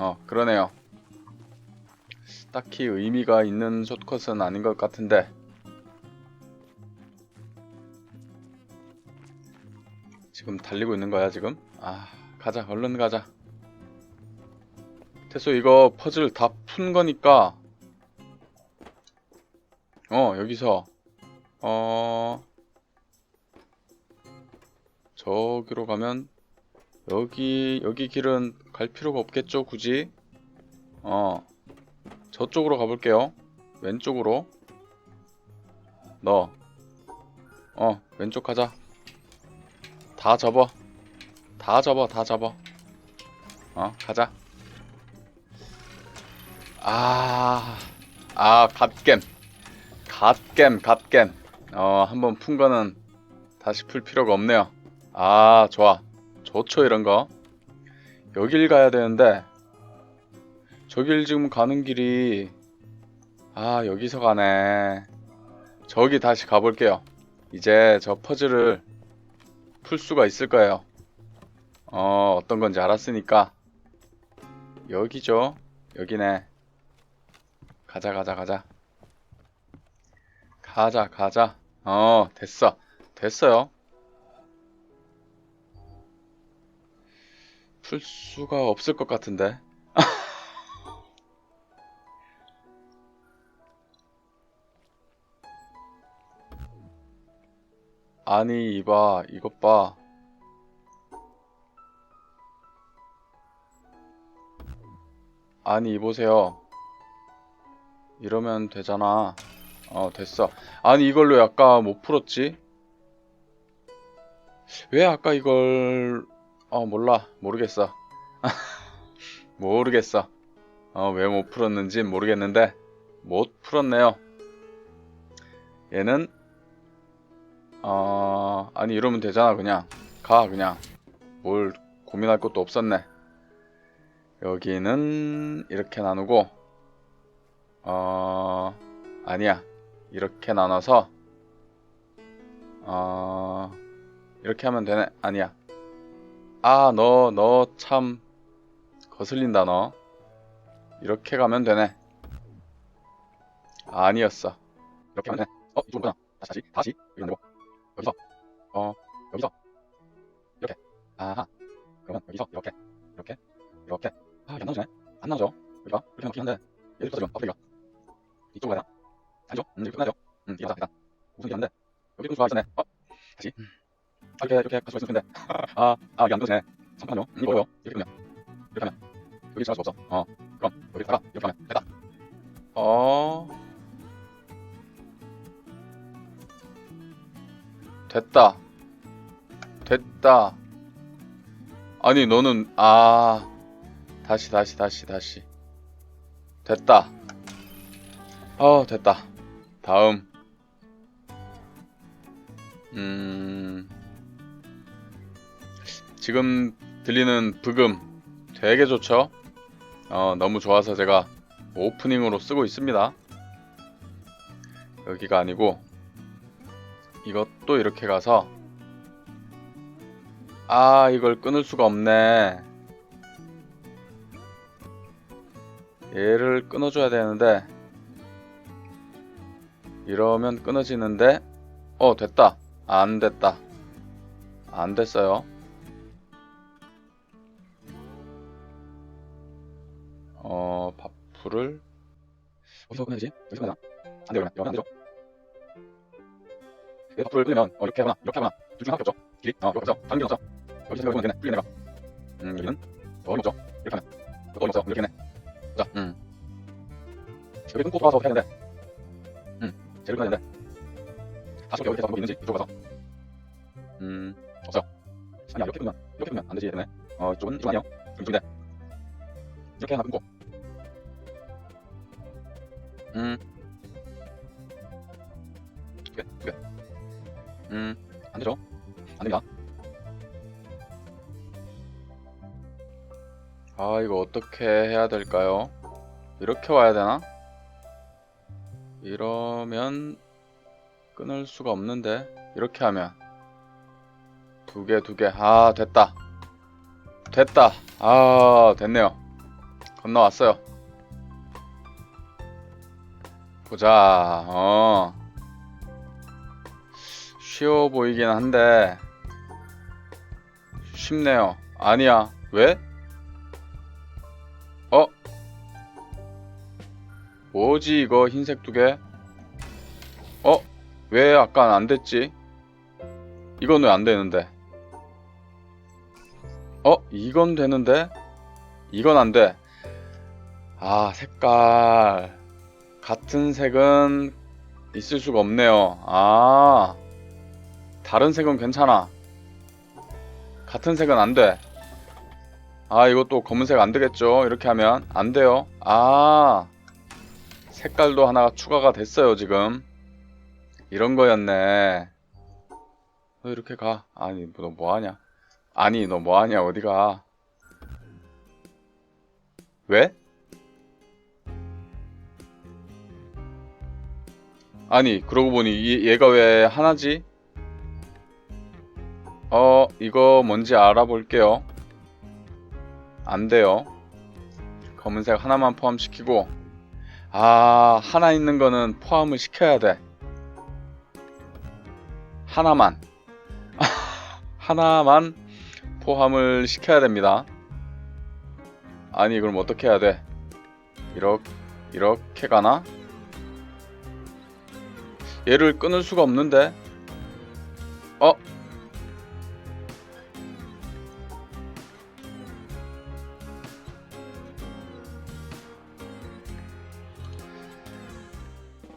어 그러네요. 딱히 의미가 있는 숏컷은 아닌 것 같은데. 지금 달리고 있는 거야 지금? 아 가자 얼른 가자. 됐어 이거 퍼즐 다 푼 거니까. 어 여기서. 어 저기로 가면 여기 여기 길은 갈 필요가 없겠죠 굳이 어 저쪽으로 가볼게요 왼쪽으로 너 어 왼쪽 가자 다 접어 다 접어 다 접어 어 가자 아, 아, 갓겜. 갓겜, 갓겜. 어, 한번 푼 거는 다시 풀 필요가 없네요. 아, 좋아. 좋죠, 이런 거. 여길 가야 되는데, 저길 지금 가는 길이, 아, 여기서 가네. 저기 다시 가볼게요. 이제 저 퍼즐을 풀 수가 있을 거예요. 어, 어떤 건지 알았으니까. 여기죠. 여기네. 가자 가자 가자 가자 가자 어 됐어 됐어요 풀 수가 없을 것 같은데 아니 이봐 이것 봐 아니 이보세요 이러면 되잖아. 어, 됐어. 아니, 이걸로 왜 아까 못 풀었지? 왜 아까 이걸, 어, 몰라. 모르겠어. 모르겠어. 어, 왜 못 풀었는진 모르겠는데, 못 풀었네요. 얘는, 어, 아니, 이러면 되잖아, 그냥. 가, 그냥. 뭘 고민할 것도 없었네. 여기는 이렇게 나누고, 어 아니야 이렇게 나눠서 어 이렇게 하면 되네 아니야 아 너 너 참 거슬린다 너 이렇게 가면 되네 아니었어 이렇게 하면 되네 어 이쪽으로 다시 다시 다시 이거 되고 여기서 어 여기서 이렇게 아하 그러면 여기서 이렇게 이렇게 이렇게 아 이게 안 나오지네 안 나오죠 여기가 이렇게 넣긴 한데 여기까지 가 앞으로 이쪽으로 가자. 아니죠? 음, 이렇게 끝나죠? 음, 이게 가자, 일단. 무슨 하는데? 여기 또 좋아하시네. 어? 다시. 아, 이렇게, 이렇게 가수 있을 텐데. 아, 아, 이게 안 되네. 잠깐만요. 음, 이거 뭐요? 이렇게 하면. 이렇게 하면. 여기 지나갈 수 없어. 어. 그럼, 여기다가, 이렇게 하면. 됐다. 어. 됐다. 됐다. 아니, 너는, 아. 다시, 다시, 다시, 다시. 됐다. 어, 됐다. 다음. 음. 지금 들리는 브금 되게 좋죠? 어, 너무 좋아서 제가 오프닝으로 쓰고 있습니다. 여기가 아니고 이것도 이렇게 가서 아, 이걸 끊을 수가 없네. 얘를 끊어줘야 되는데 이러면 끊어지는데 어 됐다 안 됐다 안 됐어요 어 바풀을 어디서 끊어야지? 여기서 끊어야 안 돼요 여기 안 되죠? 내 바풀을 끊으면 어 이렇게 하거나 이렇게 하거나. 둘 중에 하나밖에 없죠 길이 어 이거 없죠 다른 길 없죠 여기서 여기 되네 풀리네 음 여기는 더 어렵죠 이렇게 하면 더 어렵죠 이렇게 네 자, 음. 여기 끊고 돌아서 해야 되는데. 제일 끊어야 되는데. 다시 여기 계속 뭐 있는지 이쪽 가서. 음 없어요. 아니야 이렇게 끊으면 이렇게 끊으면 안 되지 때문에. 어 이쪽은 이쪽 아니에요. 이쪽인데 이렇게 하나 끊고 음두개두개음안 되죠? 안 됩니다. 아 이거 어떻게 해야 될까요? 이렇게 와야 되나? 이러면 끊을 수가 없는데 이렇게 하면. 두 개 두 개. 아 됐다. 됐다. 아 됐네요. 건너왔어요. 보자. 어. 쉬워 보이긴 한데 쉽네요. 아니야. 왜? 어? 뭐지 이거 흰색 두 개? 어? 왜 아까 안 됐지? 이건 왜 안 되는데? 어? 이건 되는데? 이건 안 돼. 아, 색깔. 같은 색은 있을 수가 없네요. 아, 다른 색은 괜찮아. 같은 색은 안 돼. 아, 이것도 검은색 안 되겠죠? 이렇게 하면 안 돼요. 아, 색깔도 하나가 추가가 됐어요, 지금. 이런 거였네. 너 이렇게 가. 아니, 너 뭐하냐? 아니, 너 뭐하냐? 어디 가? 왜? 아니, 그러고 보니 얘, 얘가 왜 하나지? 어, 이거 뭔지 알아볼게요. 안 돼요. 검은색 하나만 포함시키고, 아, 하나 있는 거는 포함을 시켜야 돼. 하나만. 하나만 포함을 시켜야 됩니다. 아니, 그럼 어떻게 해야 돼? 이렇게, 이렇게 가나? 얘를 끊을 수가 없는데? 어?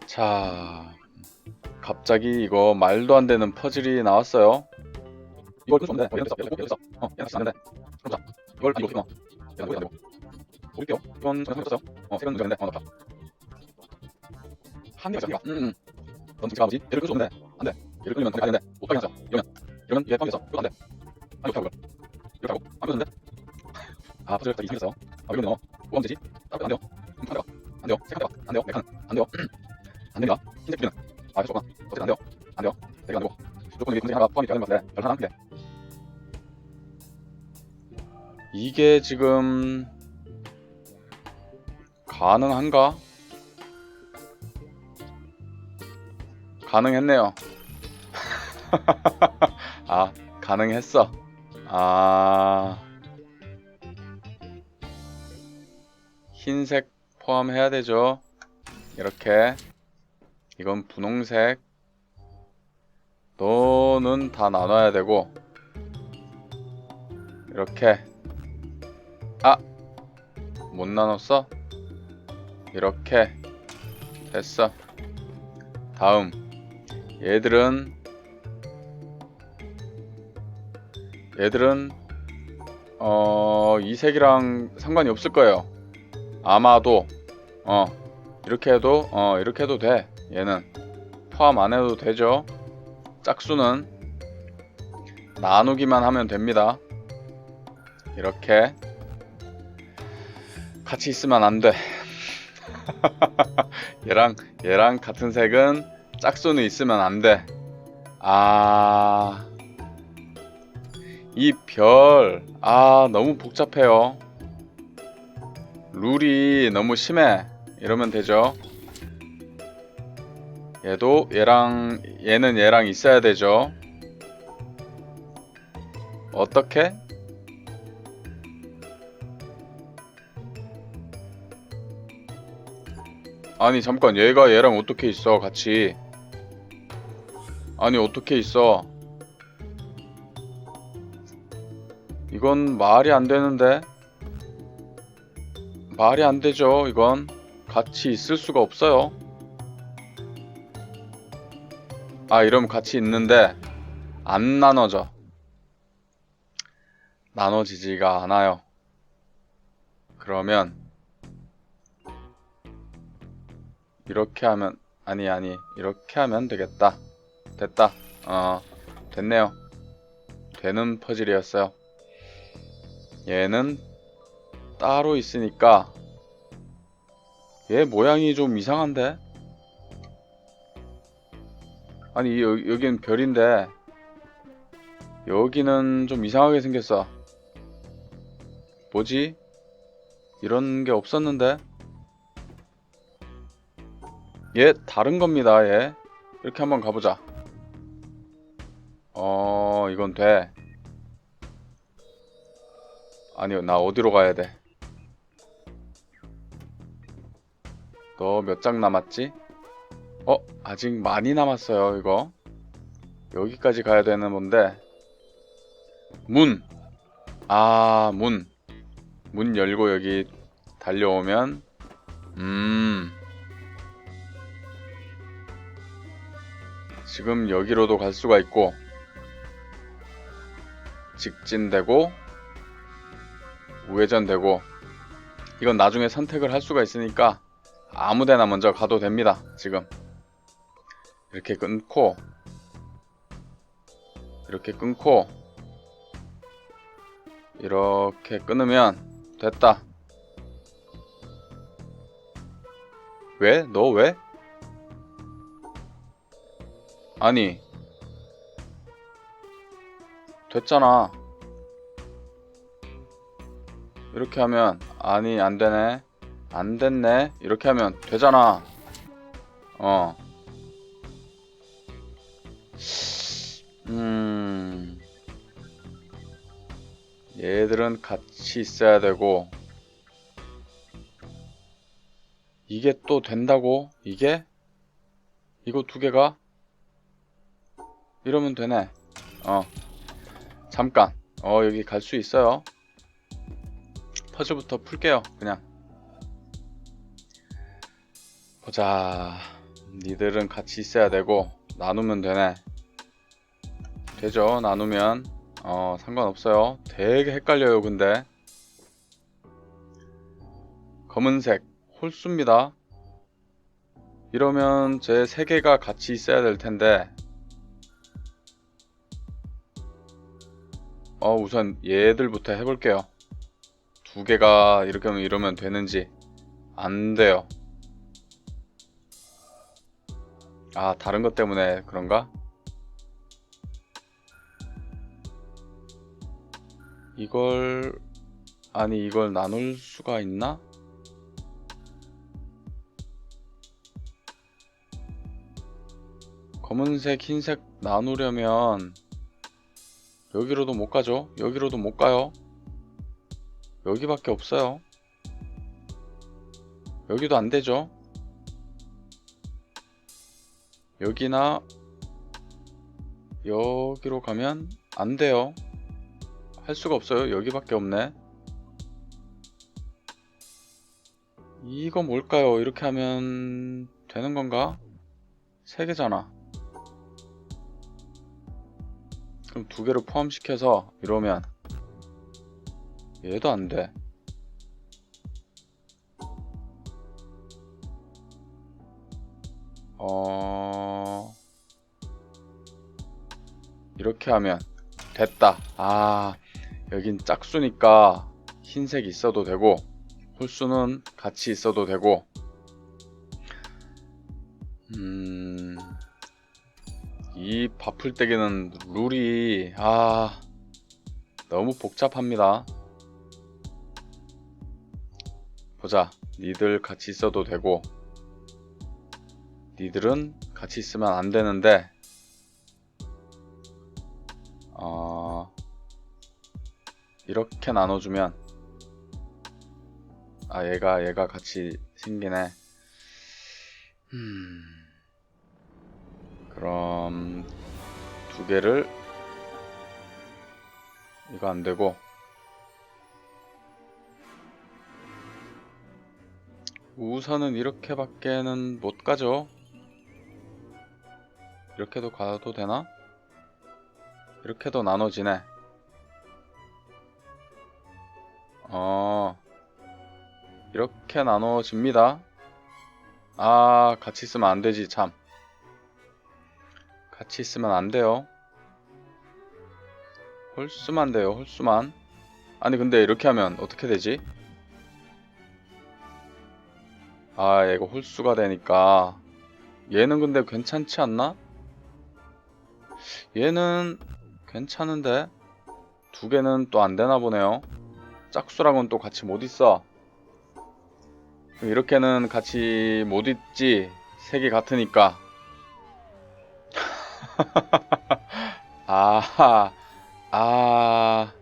자, 갑자기 이거 말도 안 되는 퍼즐이 나왔어요. 이걸 끊을 수 없는데, 어, 얘는 됐어, 얘는 됐어, 어, 얘는 이걸 안 되고. 볼게요. 이건 생겼어요. 어, 문제가 있는데, 어, 있어, 한 개가. 음, 음. 넌 지금 뭐지? 얘를 끌 수 없는데, 안 돼. 얘를 끌면 안 되는데, 못 가게 하자. 이러면, 이러면 얘 뻥겠어. 이거 안 돼. 아, 이렇게 하고, 이렇게 하고, 안 되는데? 아, 퍼즐 딱 이상했어. 아, 이러면 어, 뭐가 문제지? 아, 안 돼요. 음, 한 개가. 안 돼요. 색한 개가. 안 돼요. 메카는. 안 돼요. 안 됩니다. 흰색 비는. 아, 해줬구나. 어쨌든 안 돼요. 안 돼요. 내가 안 되고. 무조건 여기 검색 하나가 포함이 되는 것 같아. 별 하나. 이게 지금 가능한가? 가능했네요. 아, 가능했어. 아. 흰색 포함해야 되죠. 이렇게. 이건 분홍색. 너는 다 나눠야 되고. 이렇게. 아! 못 나눴어? 이렇게. 됐어. 다음. 얘들은 얘들은 어, 이 색이랑 상관이 없을 거예요. 아마도 어, 이렇게 해도 어, 이렇게 해도 돼. 얘는 포함 안 해도 되죠. 짝수는 나누기만 하면 됩니다. 이렇게 같이 있으면 안 돼. 얘랑 얘랑 같은 색은 짝수는 있으면 안 돼. 아, 이 별, 아, 너무 복잡해요. 룰이 너무 심해. 이러면 되죠. 얘도 얘랑, 얘는 얘랑 있어야 되죠. 어떻게? 아니, 잠깐, 얘가 얘랑 어떻게 있어, 같이. 아니 어떻게 있어? 이건 말이 안 되는데. 말이 안 되죠 이건. 같이 있을 수가 없어요. 아 이러면 같이 있는데 안 나눠져. 나눠지지가 않아요. 그러면 이렇게 하면 아니 아니 이렇게 하면 되겠다 됐다. 어, 됐네요. 되는 퍼즐이었어요. 얘는 따로 있으니까 얘 모양이 좀 이상한데? 아니 여, 여긴 별인데 여기는 좀 이상하게 생겼어. 뭐지? 이런 게 없었는데 얘 다른 겁니다 얘 이렇게 한번 가보자 어 이건 돼 아니요 나 어디로 가야 돼 너 몇 장 남았지? 어 아직 많이 남았어요 이거 여기까지 가야 되는 건데 문! 아, 문. 문 열고 여기 달려오면, 음. 지금 여기로도 갈 수가 있고, 직진되고, 우회전되고, 이건 나중에 선택을 할 수가 있으니까 아무 데나 먼저 가도 됩니다. 지금. 이렇게 끊고, 이렇게 끊고, 이렇게 끊으면 됐다. 왜? 너 왜? 아니 됐잖아. 이렇게 하면 아니 안 되네. 안 됐네. 이렇게 하면 되잖아. 어. 음. 얘들은 같이 있어야 되고 이게 또 된다고? 이게? 이거 두 개가? 이러면 되네 어 잠깐. 어 여기 갈 수 있어요. 퍼즐부터 풀게요 그냥. 보자. 니들은 같이 있어야 되고 나누면 되네. 되죠 나누면. 어 상관없어요. 되게 헷갈려요 근데. 검은색 홀수입니다. 이러면 제세 개가 같이 있어야 될 텐데 어 우선 얘들부터 해볼게요 두 개가 이렇게 하면 이러면 되는지 안 돼요 아 다른 것 때문에 그런가? 이걸 아니 이걸 나눌 수가 있나? 검은색, 흰색 나누려면 여기로도 못 가죠? 여기로도 못 가요. 여기밖에 없어요. 여기도 안 되죠? 여기나 여기로 가면 안 돼요. 할 수가 없어요. 여기밖에 없네. 이거 뭘까요? 이렇게 하면 되는 건가? 세 개잖아. 그럼 두 개를 포함시켜서 이러면 얘도 안 돼. 어... 이렇게 하면 됐다. 아, 여긴 짝수니까 흰색 있어도 되고 홀수는 같이 있어도 되고 풀떼기는 룰이 아 너무 복잡합니다. 보자, 니들 같이 있어도 되고 니들은 같이 있으면 안 되는데 어 이렇게 나눠주면 아 얘가 얘가 같이 생기네. 음. 그럼 두 개를 이거 안 되고 우선은 이렇게밖에는 못 가죠. 이렇게도 가도 되나? 이렇게도 나눠지네. 어, 이렇게 나눠집니다. 아, 같이 있으면 안 되지, 참. 같이 있으면 안 돼요. 홀수만 돼요, 홀수만. 아니, 근데 이렇게 하면 어떻게 되지? 아, 이거 홀수가 되니까. 얘는 근데 괜찮지 않나? 얘는 괜찮은데 두 개는 또 안 되나 보네요. 짝수랑은 또 같이 못 있어. 이렇게는 같이 못 있지. 색이 같으니까. 아하. 아.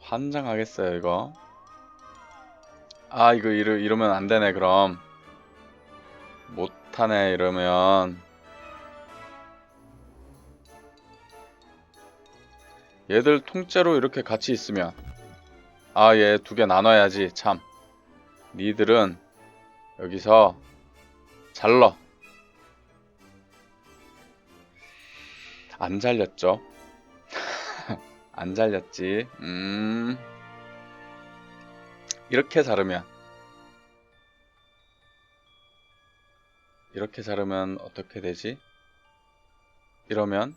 환장하겠어요, 이거. 아, 이거 이러, 이러면 안 되네, 그럼. 못하네, 이러면. 얘들 통째로 이렇게 같이 있으면. 아, 얘 두 개 나눠야지, 참. 니들은 여기서 잘러. 안 잘렸죠? 안 잘렸지. 음. 이렇게 자르면 이렇게 자르면 어떻게 되지? 이러면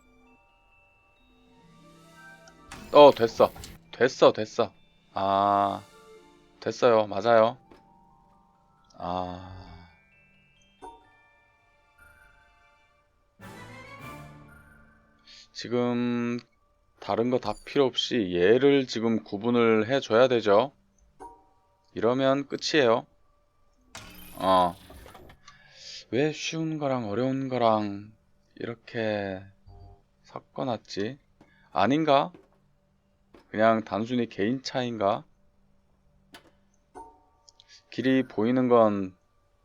어 됐어 됐어 됐어 아 됐어요 맞아요 아 지금 다른 거 다 필요 없이 얘를 지금 구분을 해줘야 되죠 이러면 끝이에요 어 왜 쉬운 거랑 어려운 거랑 이렇게 섞어놨지? 아닌가? 그냥 단순히 개인 차인가? 길이 보이는 건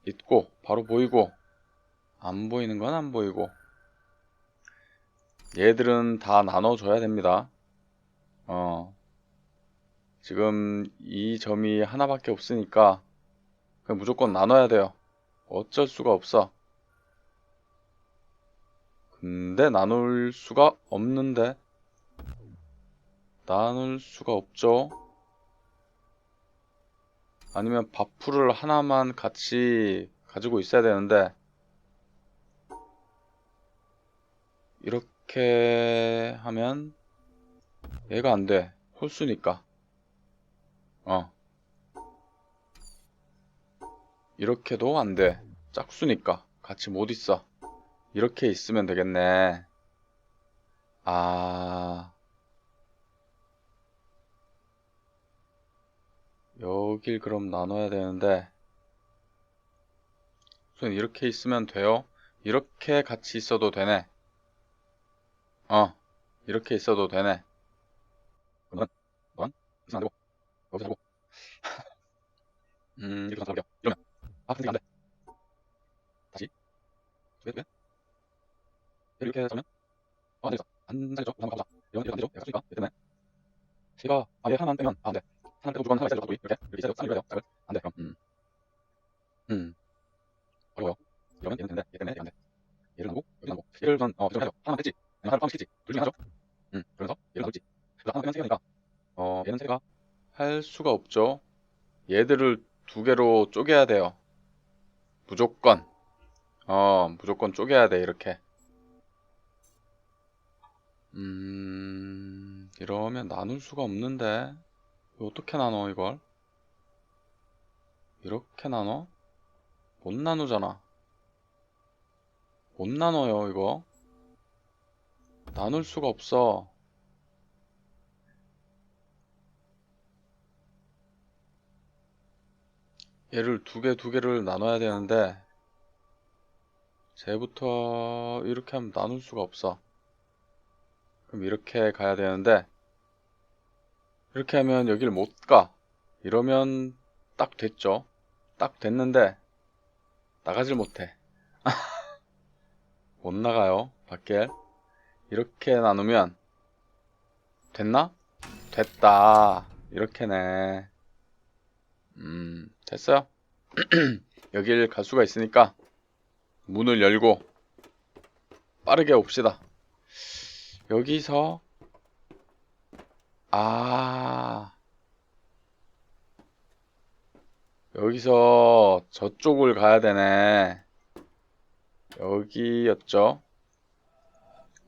있고 바로 보이고 안 보이는 건 안 보이고 얘들은 다 나눠줘야 됩니다. 어 지금 이 점이 하나밖에 없으니까 그냥 무조건 나눠야 돼요. 어쩔 수가 없어. 근데 나눌 수가 없는데 나눌 수가 없죠. 아니면 밥풀을 하나만 같이 가지고 있어야 되는데 이렇게 하면 얘가 안 돼. 홀수니까. 어. 이렇게도 안 돼. 짝수니까. 같이 못 있어. 이렇게 있으면 되겠네. 아. 여길 그럼 나눠야 되는데. 우선 이렇게 있으면 돼요. 이렇게 같이 있어도 되네. 어. 이렇게 있어도 되네. 넌, 넌, 있으면 안 되고, 여기서 하고. 음, 이렇게 볼게요. 이러면. 아, 근데 안 돼. 다시. 왜, 왜? 이렇게 하면? 어, 안 되겠어. 안 되겠죠? 한번 가보자. 이런, 이렇게 안 되죠? 얘가 짝수니까. 얘 때문에. 얘가, 아, 얘 하나만 빼면, 아, 안 돼. 하나 빼고 무조건 하나 있어야 돼. 이렇게. 이렇게 있어야 돼. 쌍이 돼요. 안 돼, 그럼. 음. 음. 어려워요. 이러면 얘는 되는데, 얘 때문에 얘가 안 돼. 얘를 나누고, 여기 나누고. 얘를 우선, 어, 결정하죠. 하나만 뺐지? 하나를 포함시키지? 둘 중에 하나죠? 음, 그러면서 얘를 나누지. 그래서 하나 빼면 세 개니까, 어, 얘는 세 개가 할 수가 없죠. 얘들을 두 개로 쪼개야 돼요. 무조건. 어, 무조건 쪼개야 돼, 이렇게. 음, 이러면 나눌 수가 없는데. 어떻게 나눠, 이걸? 이렇게 나눠? 못 나누잖아. 못 나눠요, 이거. 나눌 수가 없어. 얘를 두 개, 두 개를 나눠야 되는데, 쟤부터 이렇게 하면 나눌 수가 없어. 그럼 이렇게 가야 되는데, 이렇게 하면 여길 못 가. 이러면 딱 됐죠. 딱 됐는데, 나가질 못해. 못 나가요, 밖에. 이렇게 나누면, 됐나? 됐다. 이렇게네. 음, 됐어요? 여길 갈 수가 있으니까 문을 열고 빠르게 옵시다. 여기서 아 여기서 저쪽을 가야 되네. 여기였죠?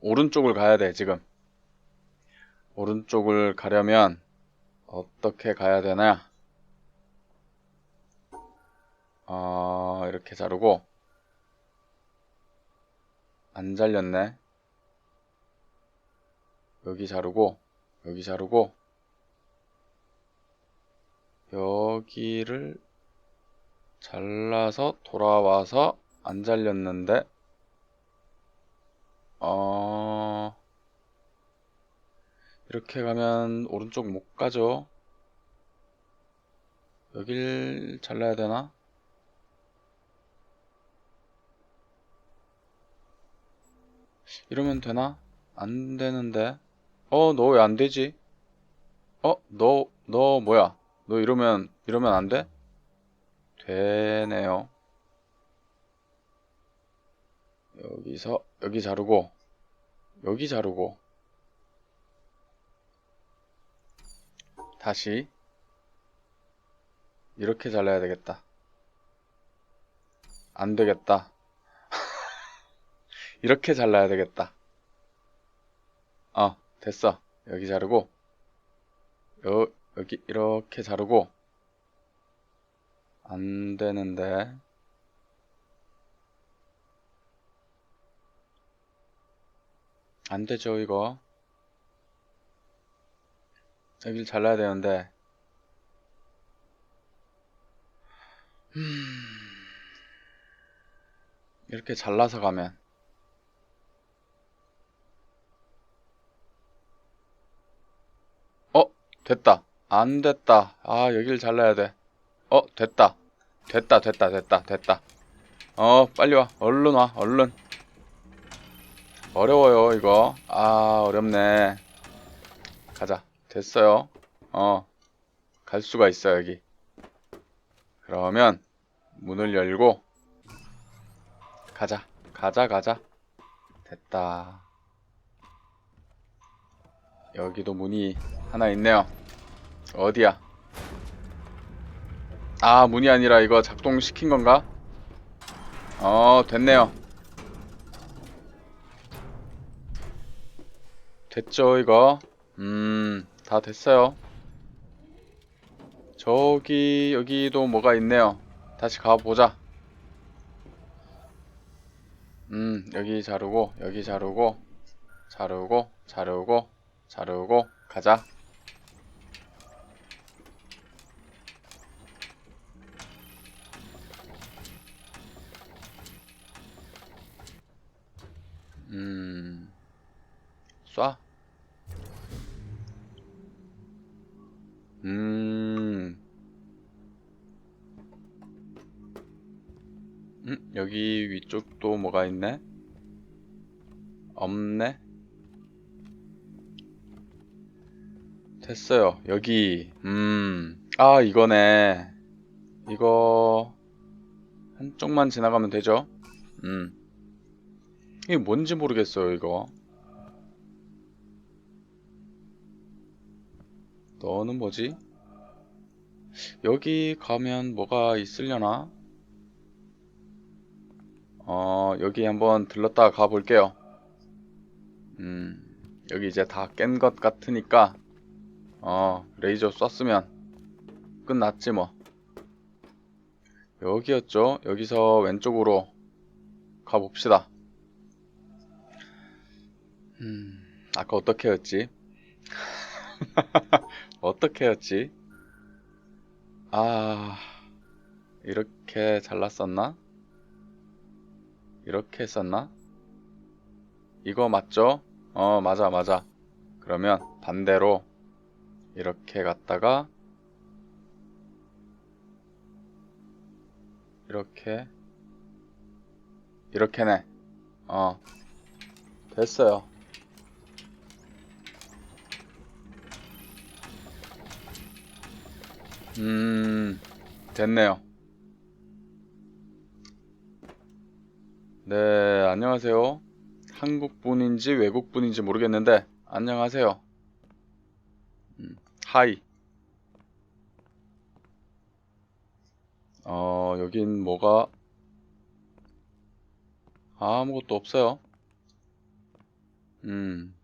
오른쪽을 가야 돼, 지금. 오른쪽을 가려면 어떻게 가야 되나? 어, 이렇게 자르고 안 잘렸네. 여기 자르고 여기 자르고 여기를 잘라서 돌아와서 안 잘렸는데 어 이렇게 가면 오른쪽 못 가죠 여길 잘라야 되나? 이러면 되나? 안 되는데 어 너 왜 안 되지? 어 너 너 뭐야 너 이러면 이러면 안 돼? 되네요. 여기서 여기 자르고 여기 자르고 다시 이렇게 잘라야 되겠다. 안 되겠다. 이렇게 잘라야 되겠다. 어, 됐어. 여기 자르고 여, 여기 이렇게 자르고 안 되는데. 안 되죠, 이거. 여길 잘라야 되는데. 음... 이렇게 잘라서 가면. 어, 됐다. 안 됐다. 아, 여길 잘라야 돼. 어, 됐다. 됐다, 됐다, 됐다, 됐다. 어, 빨리 와. 얼른 와, 얼른. 어려워요, 이거. 아, 어렵네. 가자. 됐어요. 어, 갈 수가 있어, 여기. 그러면, 문을 열고, 가자. 가자, 가자. 됐다. 여기도 문이 하나 있네요. 어디야? 아, 문이 아니라 이거 작동시킨 건가? 어, 됐네요. 됐죠, 이거? 음, 다 됐어요. 저기, 여기도 뭐가 있네요. 다시 가보자. 음, 여기 자르고, 여기 자르고, 자르고, 자르고, 자르고, 가자. 뭐가 있네? 없네? 됐어요. 여기, 음, 아, 이거네. 이거, 한쪽만 지나가면 되죠? 음. 이게 뭔지 모르겠어요, 이거. 너는 뭐지? 여기 가면 뭐가 있으려나? 어, 여기 한번 들렀다가 가볼게요. 음, 여기 이제 다 깬 것 같으니까, 어, 레이저 쐈으면 끝났지 뭐. 여기였죠? 여기서 왼쪽으로 가봅시다. 음, 아까 어떻게 했지? 어떻게 했지? 아, 이렇게 잘랐었나? 이렇게 했었나? 이거 맞죠? 어, 맞아, 맞아. 그러면 반대로 이렇게 갔다가 이렇게 이렇게네. 어, 됐어요. 음, 됐네요. 네, 안녕하세요. 한국 분인지 외국 분인지 모르겠는데, 안녕하세요. 음, 하이. 어, 여긴 뭐가 아무것도 없어요. 음.